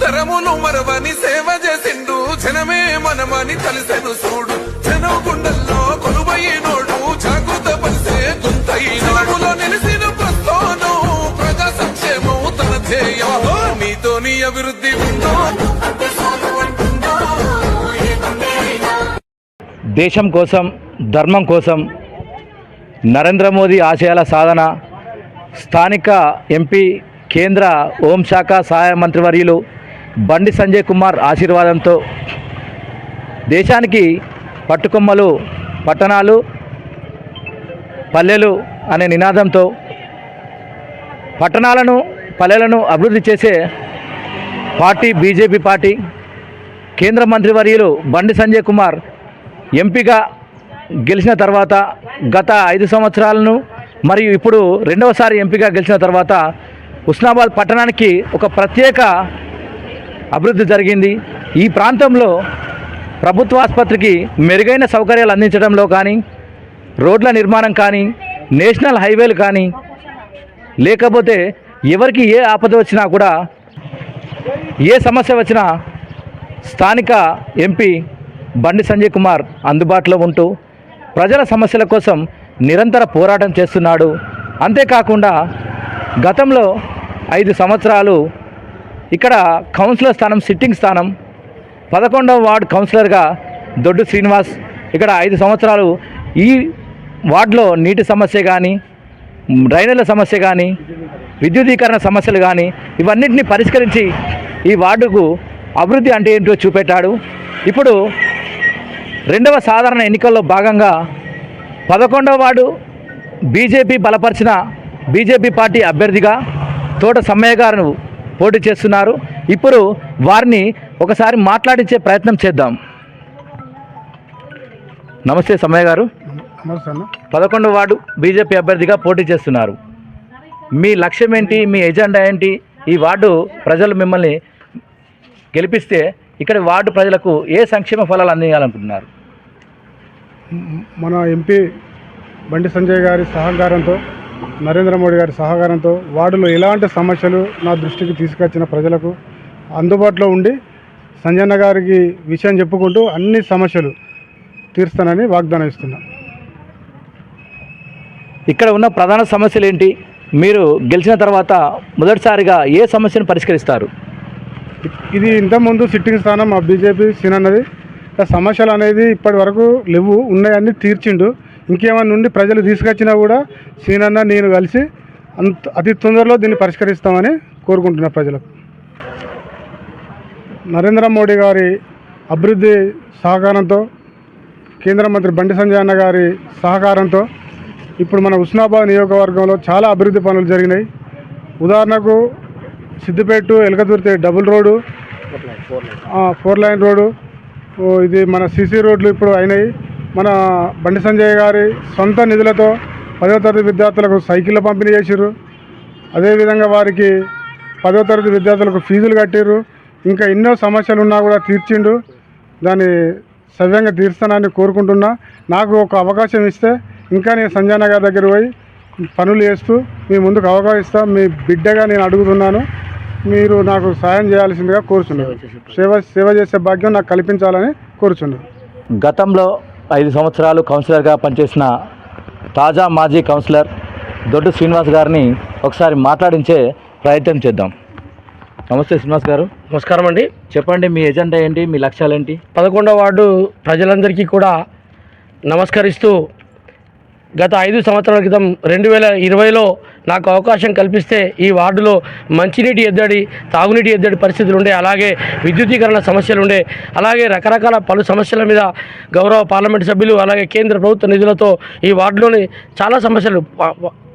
తరములు మరవని సేవ చేసిండు జనమే మనమని తలిసెను చూడు. జనం గుండెల్లో కొలువైనోడు జాగృత పరిసే గుంతైనములో నిలిసిన ప్రస్థానం ప్రజా సంక్షేమం తన ధ్యేయం. నీతో నీ అభివృద్ధి ఉందో? దేశం కోసం ధర్మం కోసం నరేంద్ర మోదీ ఆశయాల సాధన స్థానిక ఎంపీ కేంద్ర హోంశాఖ సహాయ మంత్రివర్యులు బండి సంజయ్ కుమార్ ఆశీర్వాదంతో దేశానికి పట్టుకొమ్మలు పట్టణాలు పల్లెలు అనే నినాదంతో పట్టణాలను పల్లెలను అభివృద్ధి చేసే పార్టీ బీజేపీ పార్టీ కేంద్ర మంత్రివర్యులు బండి సంజయ్ కుమార్ ఎంపీగా గెలిచిన తర్వాత గత ఐదు సంవత్సరాలను మరియు ఇప్పుడు రెండవసారి ఎంపీగా గెలిచిన తర్వాత హుస్నాబాద్ పట్టణానికి ఒక ప్రత్యేక అభివృద్ధి జరిగింది. ఈ ప్రాంతంలో ప్రభుత్వ ఆసుపత్రికి మెరుగైన సౌకర్యాలు అందించడంలో కానీ రోడ్ల నిర్మాణం కానీ నేషనల్ హైవేలు కానీ లేకపోతే ఎవరికి ఏ ఆపద వచ్చినా కూడా ఏ సమస్య వచ్చినా స్థానిక ఎంపీ బండి సంజయ్ కుమార్ అందుబాటులో ఉంటూ ప్రజల సమస్యల కోసం నిరంతర పోరాటం చేస్తున్నాడు. అంతేకాకుండా గతంలో ఐదు సంవత్సరాలు ఇక్కడ కౌన్సిలర్ స్థానం సిట్టింగ్ స్థానం పదకొండవ వార్డు కౌన్సిలర్గా దొడ్డు శ్రీనివాస్ ఇక్కడ ఐదు సంవత్సరాలు ఈ వార్డులో నీటి సమస్య కానీ డ్రైనేజీల సమస్య కానీ విద్యుదీకరణ సమస్యలు కానీ ఇవన్నింటినీ పరిష్కరించి ఈ వార్డుకు అభివృద్ధి అంటే ఏంటో చూపెట్టాడు. ఇప్పుడు రెండవ సాధారణ ఎన్నికల్లో భాగంగా పదకొండవ వార్డు బీజేపీ బలపరిచిన బీజేపీ పార్టీ అభ్యర్థిగా తోట సమ్మయ్య గారు పోటీ చేస్తున్నారు. ఇప్పుడు వారిని ఒకసారి మాట్లాడించే ప్రయత్నం చేద్దాం. నమస్తే సమ్మయ్య గారు. పదకొండవ వార్డు బీజేపీ అభ్యర్థిగా పోటీ చేస్తున్నారు. మీ లక్ష్యం ఏంటి? మీ ఎజెండా ఏంటి? ఈ వార్డు ప్రజలు మిమ్మల్ని గెలిపిస్తే ఇక్కడ వార్డు ప్రజలకు ఏ సంక్షేమ ఫలాలు అందించాలనుకుంటున్నారు? మన ఎంపీ బండి సంజయ్ గారి సహకారంతో నరేంద్ర మోడీ గారి సహకారంతో వార్డులో ఎలాంటి సమస్యలు నా దృష్టికి తీసుకొచ్చిన ప్రజలకు అందుబాటులో ఉండి సంజయన్న గారికి విషయం చెప్పుకుంటూ అన్ని సమస్యలు తీరుస్తానని వాగ్దానం ఇస్తున్నా. ఇక్కడ ఉన్న ప్రధాన సమస్యలు ఏంటి? మీరు గెలిచిన తర్వాత మొదటిసారిగా ఏ సమస్యను పరిష్కరిస్తారు? ఇది ఇంతకుముందు సిట్టింగ్ స్థానం మా బీజేపీ సీన్ అన్నది. సమస్యలు అనేది ఇప్పటి వరకు లేవు ఉన్నాయన్నీ తీర్చిండు. ఇంకేమన్నా నుండి ప్రజలు తీసుకొచ్చినా కూడా సీనన్న నేను కలిసి అంత అతి తొందరలో దీన్ని పరిష్కరిస్తామని కోరుకుంటున్నా ప్రజలకు. నరేంద్ర మోడీ గారి అభివృద్ధి సహకారంతో కేంద్ర మంత్రి బండి సంజయ్ అన్న గారి సహకారంతో ఇప్పుడు మన ఉస్నాబాద్ నియోజకవర్గంలో చాలా అభివృద్ధి పనులు జరిగినాయి. ఉదాహరణకు Siddipet Elkathurthi double road four line road. ఓ, ఇది మన సీసీ రోడ్లు ఇప్పుడు అయినాయి. మన బండి సంజయ్ గారి సొంత నిధులతో పదవ తరగతి విద్యార్థులకు సైకిళ్ళ పంపిణీ చేసిర్రు. అదేవిధంగా వారికి పదవ తరగతి విద్యార్థులకు ఫీజులు కట్టిర్రు. ఇంకా ఎన్నో సమస్యలు ఉన్నా కూడా తీర్చిండు. దాన్ని సవ్యంగా తీర్స్తానని కోరుకుంటున్నా. నాకు ఒక అవకాశం ఇస్తే ఇంకా నేను సంజయ్ గారి దగ్గర పోయి పనులు చేస్తూ మీ ముందుకు అవకాశం మీ బిడ్డగా నేను అడుగుతున్నాను. మీరు నాకు సాయం చేయాల్సిందిగా కోరుచున్నారు సేవ సేవ చేసే భాగ్యం నాకు కల్పించాలని కోరుచున్నారు గతంలో ఐదు సంవత్సరాలు కౌన్సిలర్గా పనిచేసిన తాజా మాజీ కౌన్సిలర్ దొడ్డు శ్రీనివాస్ గారిని ఒకసారి మాట్లాడించే ప్రయత్నం చేద్దాం. నమస్తే శ్రీనివాస్ గారు. నమస్కారం అండి. చెప్పండి మీ ఎజెండా ఏంటి మీ లక్ష్యాలు ఏంటి పదకొండవ వార్డు ప్రజలందరికీ కూడా నమస్కరిస్తూ గత ఐదు సంవత్సరాల క్రితం రెండు వేల ఇరవైలో నాకు అవకాశం కల్పిస్తే ఈ వార్డులో మంచినీటి ఎద్దడి తాగునీటి ఎద్దడి పరిస్థితులు ఉండే అలాగే విద్యుదీకరణ సమస్యలు ఉండే అలాగే రకరకాల పలు సమస్యల మీద గౌరవ పార్లమెంటు సభ్యులు అలాగే కేంద్ర ప్రభుత్వ నిధులతో ఈ వార్డులోని చాలా సమస్యలు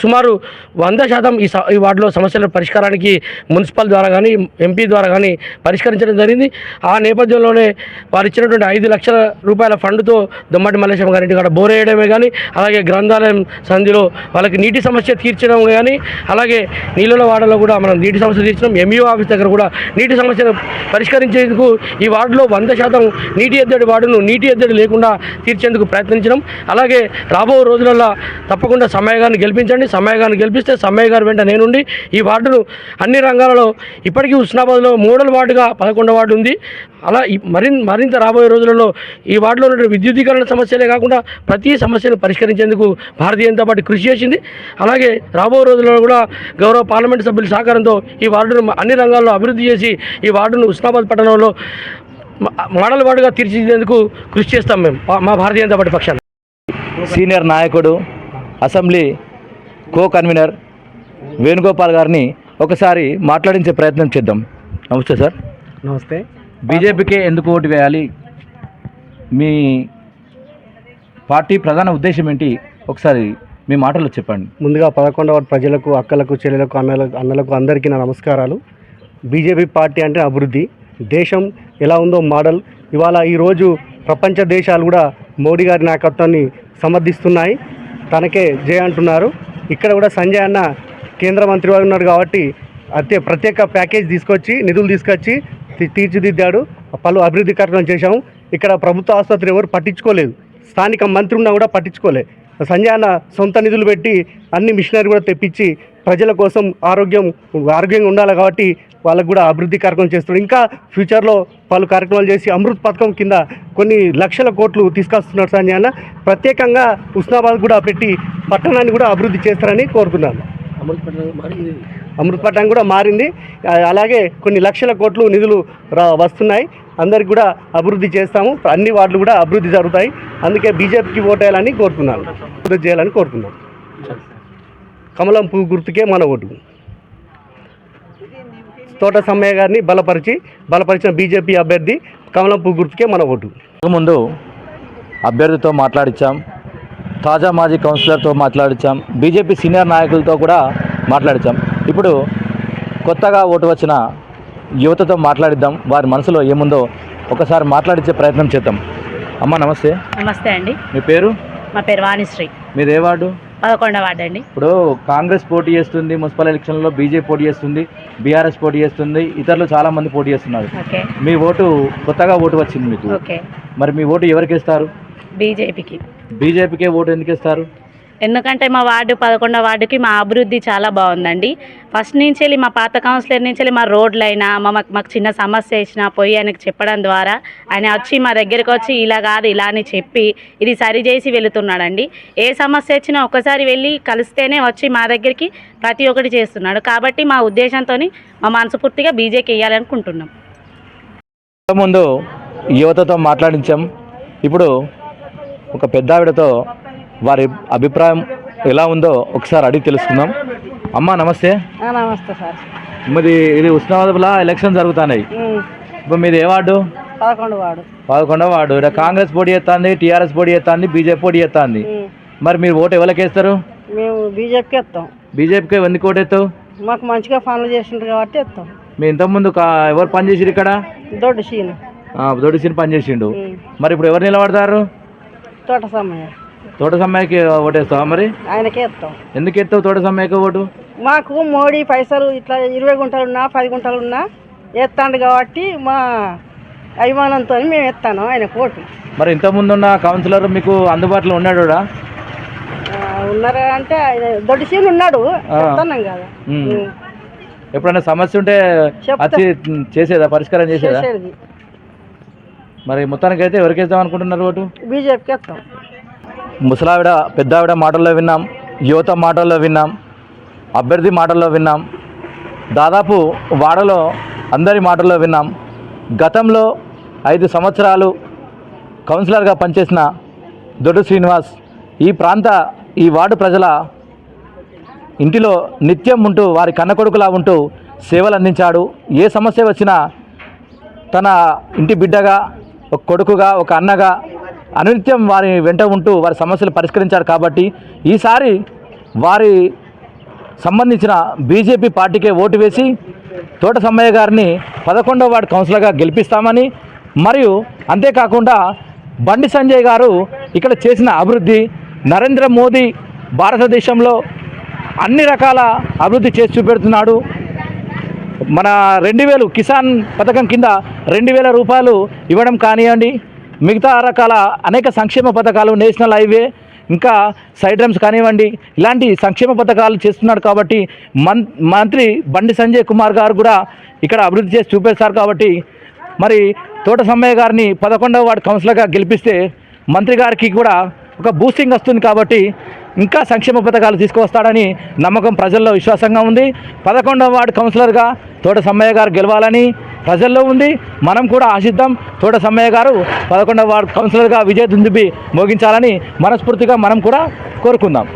సుమారు వంద శాతం ఈ ఈ వార్డులో సమస్యల పరిష్కారానికి మున్సిపల్ ద్వారా కానీ ఎంపీ ద్వారా కానీ పరిష్కరించడం జరిగింది. ఆ నేపథ్యంలోనే వారు ఇచ్చినటువంటి ఐదు లక్షల రూపాయల ఫండ్తో దొమ్మటి మల్లేశం గారి ఇంటి బోర్ బోరేయడమే కానీ అలాగే గ్రంథాలయం సంధిలో వాళ్ళకి నీటి సమస్య తీర్చడం కానీ అలాగే నీళ్ళ వాడలో కూడా మనం నీటి సమస్య తీర్చినాం ఎంఈఓ ఆఫీస్ దగ్గర కూడా నీటి సమస్యను పరిష్కరించేందుకు ఈ వార్డులో వంద శాతం నీటి ఎద్దడి వార్డును నీటి ఎద్దడి లేకుండా తీర్చేందుకు ప్రయత్నించడం. అలాగే రాబో రోజులలో తప్పకుండా సమయ గారిని గెలిపించండి. సమయ గారిని గెలిపిస్తే సమయ గారి వెంట నేనుండి ఈ వార్డును అన్ని రంగాలలో ఇప్పటికీ హుస్నాబాద్లో మోడల్ వార్డుగా పదకొండవ వార్డు ఉంది. అలా ఈ మరిన్ మరింత రాబోయే రోజులలో ఈ వార్డులో ఉన్న విద్యుదీకరణ సమస్యలే కాకుండా ప్రతి సమస్యను పరిష్కరించేందుకు భారతీయ జనతా పార్టీ కృషి చేసింది. అలాగే రాబోయే రోజుల్లో కూడా గౌరవ పార్లమెంటు సభ్యుల సహకారంతో ఈ వార్డును అన్ని రంగాల్లో అభివృద్ధి చేసి ఈ వార్డును హుస్నాబాద్ పట్టణంలో మోడల్ వార్డుగా తీర్చిదిద్దేందుకు కృషి చేస్తాం మేము. మా భారతీయ జనతా పార్టీ పక్షాన. సీనియర్ నాయకుడు అసెంబ్లీ కో కన్వీనర్ వేణుగోపాల్ గారిని ఒకసారి మాట్లాడించే ప్రయత్నం చేద్దాం. నమస్తే సార్. నమస్తే. బీజేపీకే ఎందుకు ఓటు వేయాలి? మీ పార్టీ ప్రధాన ఉద్దేశం ఏంటి? ఒకసారి మీ మాటలు చెప్పండి. ముందుగా పదకొండవ ప్రజలకు అక్కలకు చెల్లెలకు అన్నలకు అన్నలకు అందరికీ నా నమస్కారాలు. బీజేపీ పార్టీ అంటే అభివృద్ధి. దేశం ఎలా ఉందో మోడల్. ఇవాళ ఈరోజు ప్రపంచ దేశాలు కూడా మోడీ గారి నాయకత్వాన్ని సమర్థిస్తున్నాయి. తనకే జయ అంటున్నారు. ఇక్కడ కూడా సంజయ్ అన్న కేంద్ర మంత్రి వారు ఉన్నారు కాబట్టి అత్య ప్రత్యేక ప్యాకేజ్ తీసుకొచ్చి నిధులు తీసుకొచ్చి తీర్చిదిద్దాడు. పలు అభివృద్ధి కార్యక్రమం చేశాము. ఇక్కడ ప్రభుత్వ ఆసుపత్రి ఎవరు పట్టించుకోలేదు. స్థానిక మంత్రి ఉన్నా కూడా పట్టించుకోలే. సంజయ్ సొంత నిధులు పెట్టి అన్ని మిషనరీ కూడా తెప్పించి ప్రజల కోసం ఆరోగ్యం ఆరోగ్యంగా ఉండాలి కాబట్టి వాళ్ళకు కూడా అభివృద్ధి కార్యక్రమం చేస్తున్నాడు. ఇంకా ఫ్యూచర్లో పలు కార్యక్రమాలు చేసి అమృత్ పథకం కింద కొన్ని లక్షల కోట్లు తీసుకొస్తున్నారు సంజయ్ ప్రత్యేకంగా ఉస్నాబాద్ కూడా పెట్టి పట్టణాన్ని కూడా అభివృద్ధి చేస్తారని కోరుతున్నాను అమృత్ పట్టణం కూడా మారింది. అలాగే కొన్ని లక్షల కోట్లు నిధులు రా వస్తున్నాయి. అందరికి కూడా అభివృద్ధి చేస్తాము. అన్ని వార్డులు కూడా అభివృద్ధి జరుగుతాయి. అందుకే బీజేపీకి ఓటేయాలని కోరుతున్నాను. అభివృద్ధి చేయాలని కోరుతున్నాను. కమలం పువ్వు గుర్తుకే మన ఓటు. తోట సమ్మయ్య గారిని బలపరిచి బలపరిచిన బీజేపీ అభ్యర్థి కమలం పువ్వు గుర్తుకే మన ఓటు. ముందు అభ్యర్థితో మాట్లాడించాం తాజా మాజీ కౌన్సిలర్తో మాట్లాడించాం బీజేపీ సీనియర్ నాయకులతో కూడా మాట్లాడించాం ఇప్పుడు కొత్తగా ఓటు వచ్చిన యువతతో మాట్లాడిద్దాం. వారి మనసులో ఏముందో ఒకసారి మాట్లాడించే ప్రయత్నం చేద్దాం. అమ్మ నమస్తే. నమస్తే అండి. మీ పేరు? మా పేరు వాణిశ్రీ. మీది ఏ వార్డు? పదకొండవ వార్డు అండి. ఇప్పుడు కాంగ్రెస్ పోటీ చేస్తుంది మున్సిపల్ ఎలక్షన్లో బీజేపీ పోటీ చేస్తుంది బీఆర్ఎస్ పోటీ చేస్తుంది ఇతరులు చాలా మంది పోటీ చేస్తున్నారు. మీ ఓటు కొత్తగా ఓటు వచ్చింది మీకు. ఓకే. మరి మీ ఓటు ఎవరికి ఇస్తారు? బీజేపీకి. బీజేపీకే ఓటు ఎందుకు ఇస్తారు? ఎందుకంటే మా వార్డు పదకొండవ వార్డుకి మా అభివృద్ధి చాలా బాగుందండి. ఫస్ట్ నుంచి వెళ్ళి మా పాత కౌన్సిలర్ నుంచి వెళ్ళి మా రోడ్లైనా మా మాకు మాకు చిన్న సమస్య ఇచ్చినా పోయి ఆయనకు చెప్పడం ద్వారా ఆయన వచ్చి మా దగ్గరికి వచ్చి ఇలా కాదు ఇలా అని చెప్పి ఇది సరిచేసి వెళుతున్నాడండి. ఏ సమస్య వచ్చినా ఒకసారి వెళ్ళి కలిస్తేనే వచ్చి మా దగ్గరికి ప్రతి ఒక్కటి చేస్తున్నాడు. కాబట్టి మా ఉద్దేశంతో మా మనస్ఫూర్తిగా బీజేకి వేయాలనుకుంటున్నాం. ముందు యువతతో మాట్లాడించాం. ఇప్పుడు ఒక పెద్ద ఆవిడతో వారి అభిప్రాయం ఎలా ఉందో ఒకసారి అడిగి తెలుసుకుందాం. అమ్మా నమస్తే. నమస్తే సార్. మీది ఇది ఉస్మానాబాద్లో ఎలక్షన్ జరుగుతున్నాయి. ఇప్పుడు మీది ఏ వార్డు? పదకొండు పదకొండవ వార్డు. ఇక్కడ కాంగ్రెస్ పోటీ చేస్తుంది టీఆర్ఎస్ పోటీ చేస్తుంది బీజేపీ పోటీ చేస్తుంది మరి మీరు ఓటు ఎవరికి వేస్తారు? మేము బీజేపీకి ఎత్తాం. బీజేపీకి ఎందుకు ఓటు వేస్తావు మాకు మంచిగా పనులు చేసిండ్రు కాబట్టి ఎత్తాం. మీ ఇంతకుముందు కా ఎవరు పని చేసిరు ఇక్కడ? దొడ్డు సీను. దొడిసిని పని చేసిండు. మరి ఇప్పుడు ఎవరు నిలబడతారు? తోట సమయ తోట సమ్మాయికి ఓటేస్తావా మరి? ఆయనకే ఎత్తాం ఎందుకు ఎత్తావు తోట సమ్మాయికి ఓటు? మాకు మోడీ పైసలు ఇట్లా ఇరవై గుంటలు ఉన్నా పది గుంటలు ఉన్నా ఎత్తాండు కాబట్టి మా అభిమానంతో మేము ఎత్తాను ఆయన కోటు మరి ఇంతకుముందు ఉన్న కౌన్సిలర్ మీకు అందుబాటులో ఉన్నాడు ఉన్నారా అంటే ఆయన దొడ్డు సీను ఉన్నాడు. చెప్తున్నాం కదా. ఎప్పుడైనా సమస్య ఉంటే. వచ్చి చేసేదా పరిష్కారం చేసేదా? మరి మొత్తానికి అయితే ఎవరికి వేద్దాం అనుకుంటున్నారు ఓటు? బీజేపీకి ఎత్తాం ముసలావిడ పెద్దావిడ మాటల్లో విన్నాం యువత మాటల్లో విన్నాం అభ్యర్థి మాటల్లో విన్నాం. దాదాపు వాడలో అందరి మాటల్లో విన్నాం. గతంలో ఐదు సంవత్సరాలు కౌన్సిలర్గా పనిచేసిన దొడ్డు శ్రీనివాస్ ఈ ప్రాంత ఈ వార్డు ప్రజల ఇంటిలో నిత్యం ఉంటూ వారి కన్న కొడుకులా ఉంటూ సేవలు అందించాడు. ఏ సమస్య వచ్చినా తన ఇంటి బిడ్డగా ఒక కొడుకుగా ఒక అన్నగా అనునిత్యం వారి వెంట ఉంటూ వారి సమస్యలు పరిష్కరించారు కాబట్టి ఈసారి వారి సంబంధించిన బీజేపీ పార్టీకే ఓటు వేసి తోట సమ్మయ్య గారిని పదకొండవ వార్డు కౌన్సిలర్గా గెలిపిస్తామని మరియు అంతేకాకుండా బండి సంజయ్ గారు ఇక్కడ చేసిన అభివృద్ధి నరేంద్ర మోదీ భారతదేశంలో అన్ని రకాల అభివృద్ధి చేసి చూపెడుతున్నాడు. మన రెండు వేలు కిసాన్ పథకం కింద రెండు వేల రూపాయలు ఇవ్వడం కానివ్వండి మిగతా రకాల అనేక సంక్షేమ పథకాలు నేషనల్ హైవే ఇంకా సైడ్ రమ్స్ కానివ్వండి ఇలాంటి సంక్షేమ పథకాలు చేస్తున్నాడు కాబట్టి మన్ మంత్రి బండి సంజయ్ కుమార్ గారు కూడా ఇక్కడ అభివృద్ధి చేసి చూపేస్తారు కాబట్టి మరి తోట సమ్మయ్య గారిని పదకొండవ వార్డు కౌన్సిలర్గా గెలిపిస్తే మంత్రి గారికి కూడా ఒక బూస్టింగ్ వస్తుంది కాబట్టి ఇంకా సంక్షేమ పథకాలు తీసుకువస్తాడని నమ్మకం ప్రజల్లో విశ్వాసంగా ఉంది. పదకొండవ వార్డు కౌన్సిలర్గా తోట సమ్మయ్య గారు గెలవాలని ప్రజల్లో ఉంది. మనం కూడా ఆశిద్దాం తోట సమ్మయ్య గారు పదకొండవ వార్డు కౌన్సిలర్గా విజయ దుందుబి మోగించాలని మనస్ఫూర్తిగా మనం కూడా కోరుకుందాం.